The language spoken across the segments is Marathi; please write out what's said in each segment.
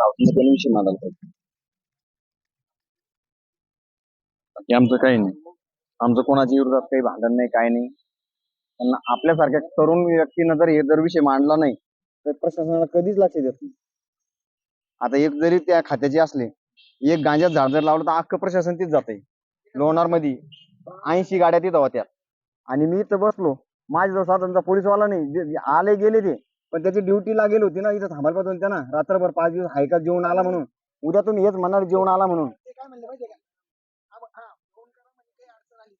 तुमचं विषय मांडायला बाकी आमचं काही नाही. आमचं कोणाच्या विरोधात काही भांडण नाही काय नाही. त्यांना आपल्यासारख्या तरुण व्यक्तीनं जर हे जर विषय मांडला नाही तर प्रशासनाला कधीच लक्ष देत नाही. आता एक जरी त्या खात्याचे असले एक गांजात झाड जर लावलं तर अख्खं प्रशासन तीच जाते लोणार मध्ये ऐंशी गाड्या तिथं होत्या. आणि मी इथं बसलो. माझ्याजवळ साधारणतः पोलीसवाला नाही. आले गेले ते. पण त्याची ड्युटी लागेल होती ना इथं थांबायला पाहिजे होतं ना रात्रभर पाच दिवस हायका जेवण आला म्हणून. उद्या तुम्ही हेच म्हणणार जेवण आला म्हणून. ते काय म्हणले माहितीये का? आम- हा, फोन करा म्हणजे काही अडचण आली.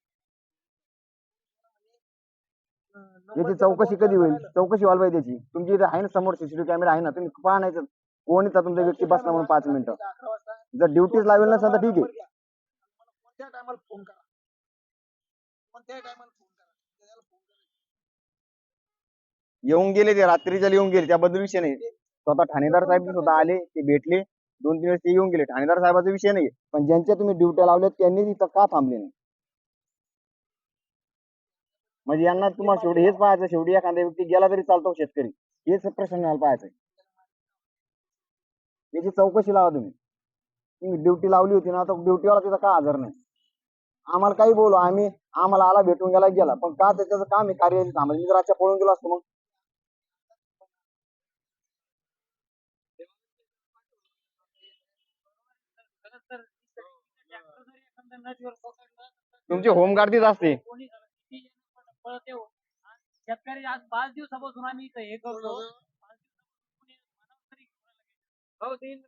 अं, याची चौकशी कधी होईल? करायला. चौकशी व्हायला पाहिजे त्याची. तुमची इथे आहे ना समोर सीसीटीव्ही कॅमेरा आहे ना तुम्ही पहा नाही तर कोण येतात तुमचा व्यक्ती बसला म्हणून पाच मिनिटं. रात्री अकरा वाजता. जर ड्युटीच लावेल नसेल तर ठीक आहे. कोणत्या टायमाला फोन करा. कोणत्या टायमाला फोन करा त्याला फोन करा येऊन गेले ते रात्रीच्या येऊन गेले. त्याबद्दल विषय नाही स्वतः ठाणेदार साहेब सुद्धा आले ते भेटले. दोन तीन वेळेस ते येऊन गेले. ठाणेदार साहेबाचा विषय नाही पण ज्यांच्या तुम्ही ड्युट्या लावल्यात त्यांनी तिथं का थांबले नाही? म्हणजे यांना तुम्हाला शेवटी हेच पाहायचं शेवटी एखादा व्यक्ती गेला तरी चालतो शेतकरी. हेच प्रश्न पाहायचं याची चौकशी लावा तुम्ही. तुम्ही ड्युटी लावली होती ना तर ड्युटीवाला तिथं का हजर नाही? आम्हाला काही बोलू. आम्ही आम्हाला आला भेटून गेला गेला. पण का त्याचं काम आहे? कार्य थांबलं मी जर अच्छा पळून गेलो असतो मग? तुमची होमगार्ड तीच असते. शेतकरी आज पाच दिवसापासून आम्ही इथं हे करतो. हो, देईन ना.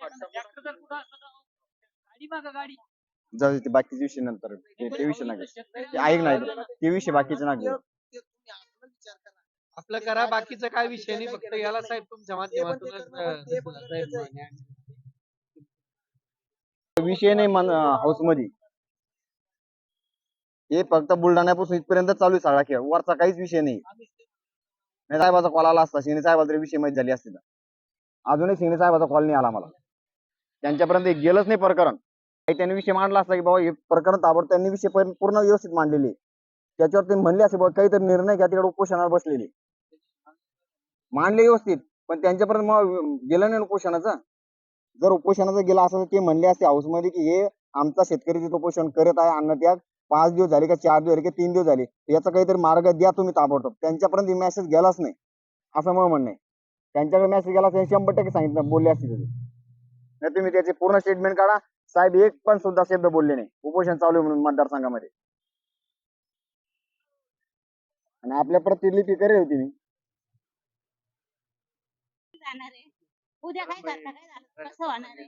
ट्रॅक्टर जर कुठं तर गाडी मागं गाडी. जाऊ दे, ते बाकीचे विषय नंतर. ते ते विषय नाही शेतकरी ते ऐक नाही ते विषय बाकीचे नाही तुम्ही आपला करा बाकीचं काय विषय नाही फक्त याला साहेब तुमच्या माध्यमातूनच अं, साहेब. न्याय. विषय नाही मन हाऊसमध्ये हे फक्त बुलढाण्यापासून इथपर्यंत चालू आहे सगळा खेळ. वरचा काहीच विषय नाही. नाही साहेबाचा कॉल आला असता शिंदे साहेबाचा तरी विषय माहिती झाली असते. अजूनही शिंदे साहेबाचा कॉल नाही आला मला. त्यांच्यापर्यंत हे गेलंच नाही प्रकरण. काही त्यांनी विषय मांडला असता की बाबा हे प्रकरण ताबड त्यांनी विषय पूर्ण व्यवस्थित मांडलेले. त्याच्यावर ते म्हणले असे बाबा काहीतरी निर्णय घ्या तिकडे उपोषणावर बसलेले. मांडले व्यवस्थित पण त्यांच्यापर्यंत मग गेलं नाही ना उपोषणाचं? जर उपोषणाचा गेला असं तर ते म्हणले असते हाऊसमध्ये की हे आमचा शेतकरी तिथं उपोषण करत आहे अन्नत्याग पाच दिवस झाले का चार दिवस झाले का तीन दिवस झाले. याचा काहीतरी मार्ग द्या तुम्ही ताबडतोब. त्यांच्यापर्यंत मेसेज गेलाच नाही. असं मला म्हणणं आहे. त्यांच्याकडे मेसेज गेला असं शंभर टक्के सांगितलं बोलले असते तुम्ही नाही तुम्ही त्याचे पूर्ण स्टेटमेंट काढा. साहेब एक पण सुद्धा शब्द बोलले नाही. उपोषण चालू आहे म्हणून मतदारसंघामध्ये. आणि आपल्या प्रतिलिपी करेल होती मी उद्या काय झालं? कसं होणार आहे?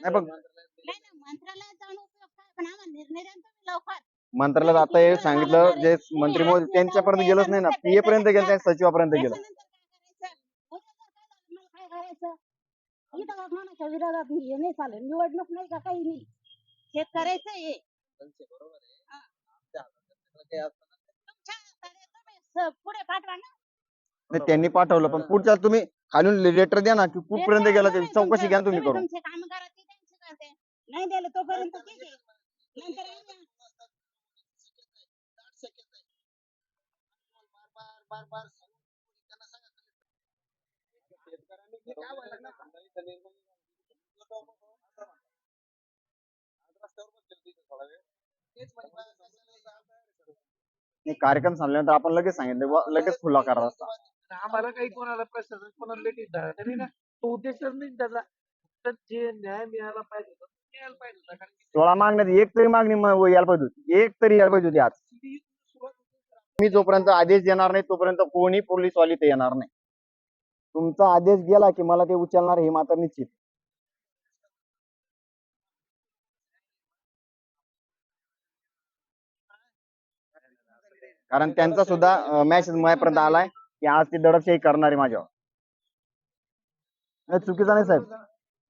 नाही बघ नाही ना मंत्रालयात जाऊन उपयोग काय? पण आम्हाला निर्णय द्या ना तुम्ही लवकर. मंत्र्याला आता हे सांगितलं जे मंत्री महोदय त्यांच्यापर्यंत गेलंच नाही ना. पीए पर्यंत गेलं त्या सचिवापर्यंत गेलं. त्याच्यानंतर काय करायचं? उद्या जर काय झालं मला काय करायचं? इथं मनाच्या विरोधात हे नाही चालेल निवडणूक नाही का काही नाही? शेतकऱ्याचं हे. तुमच्या हातात आहे, तुम्ही स- पुढे पाठवा ना. नाही त्यांनी पाठवलं पण पुढच्या तुम्ही खालून लेटर द्या ना की कुठपर्यंत गेला त्याची चौकशी घ्या ना तुम्ही करून तुमचे काम करा ते त्यांचे करते नाही दिलं तोपर्यंत ठीक आहे नंतर म्हणजे? नाही, कार्यक्रम संपल्यानंतर आपण लगेच सांगितलं बुवा, लगेच खुला करा रस्ता आम्हाला काही कोणाला प्रशासन कोणाला लेटीस धरायचं नाही ना. तो उद्देशच नाही त्याचा. फक्त जे न्याय मिळायला पाहिजे होता, तो मिळायला पाहिजे होता. कारण की सोळा मागण्यात एक तरी मागणी म- यायला पाहिजे होती. एक तरी यायला पाहिजे होती आज. ती सुरुवात मी जोपर्यंत आदेश देणार नाही तोपर्यंत कोणी पोलीसवाली ते येणार नाही. तुमचा आदेश गेला की मला ते उचलणार हे मात्र निश्चित. कारण त्यांचा सुद्धा मॅसेज माझ्यापर्यंत आलाय. की आज ती दडपशाही करणार आहे माझ्यावर. नाही चुकीचा नाही साहेब.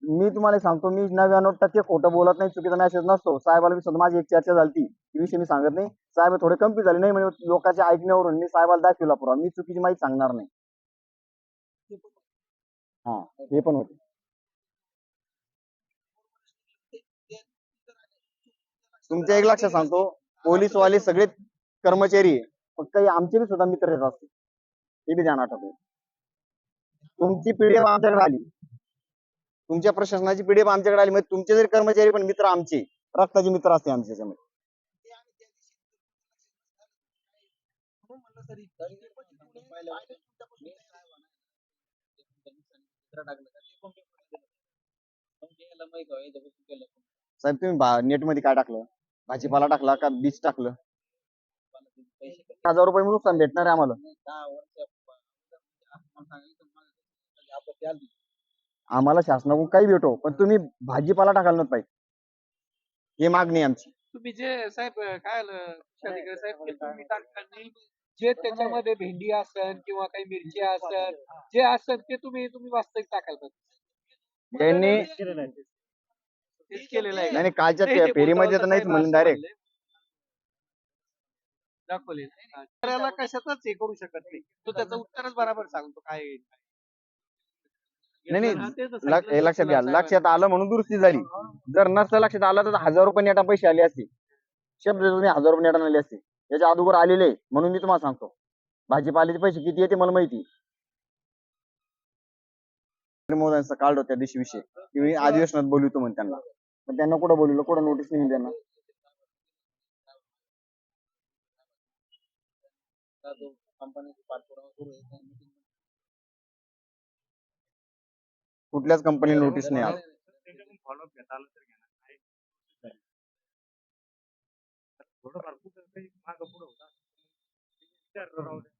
मी तुम्हाला सांगतो मी नव्याण्णव टक्के खोटं बोलत नाही चुकीचा मॅसेज नसतो. साहेबाला मी सुद्धा माझी एक चर्चा झाली ती. विषय मी सांगत नाही. साहेब थोडे कंप्लीट झाले. नाही म्हणजे लोकांच्या ऐकण्यावरून मी साहेबाला दाखविला पुरा. मी चुकीची माहिती सांगणार नाही. हा हे पण होते. तुमच्या एक लक्षात सांगतो पोलीसवाले सगळे कर्मचारी आहे. फक्त आमचे बी सुद्धा मित्र येत असते हे बी ध्यानात ठेवतो तुमची पीडीएफ आमच्याकडे आली. तुमच्या प्रशासनाची पीडीएफ आमच्याकडे आली. म्हणजे तुमचे जरी कर्मचारी पण मित्र आमचे रक्ताचे मित्र असते आमच्या याच्यामध्ये. साहेब तुम्ही नेटमध्ये काय टाकलं? भाजीपाला टाकला का बीज टाकलं? हजार रुपये नुकसान भेटणार आहे आम्हाला. आम्हाला शासनाकडून काही भेटो पण तुम्ही भाजीपाला टाकायला नव्हतं पाहिजे. ही मागणी आहे आमची. तुम्ही जे साहेब काय आलं? साहेब ते तुम्ही टाकताना जे त्याच्यामध्ये भेंडी असेल किंवा काही मिरची असेल जे असेल ते तुम्ही तुम्ही वास्तविक टाकायला पाहिजे. त्यांनी तेच केलेलं आहे. नाही नाही, कालच्या फेरीमध्ये तर नाहीच साहेब म्हणून असं डायरेक्ट म्हणले. दाखवले त्याला कशातच हे करू शकत नाही. तो त्याचं उत्तरच बरोबर सांगतो काय आहे. नाही. हा, नाही. सांगितलं हे लक्षात घ्या. साहेबांनी. लक्षात आलं म्हणून दुरुस्ती झाली. जर नसतं लक्षात आलं तर हजार रुपये नेटा पैसे आले असते. शब्द तुम्ही हजार रुपये नेटा आले असते. याच्या अगोदर आलेले म्हणून मी तुम्हाला सांगतो. भाजीपाल्याचे पैसे किती येते मला माहिती? मोदांचा काढलो त्या दिवशी विषय. की मी अधिवेशनात बोलवतो म्हणून त्यांना. पण त्यांना कुठं बोलवलं? कुठं नोटीस नाही त्यांना कुठल्याच कंपनी नोटीस नाही आला फॉलोअप घेता आलं तर घेणार काय थोडंफार कुठं काही मागं पुढं होता विचार राहू द्या.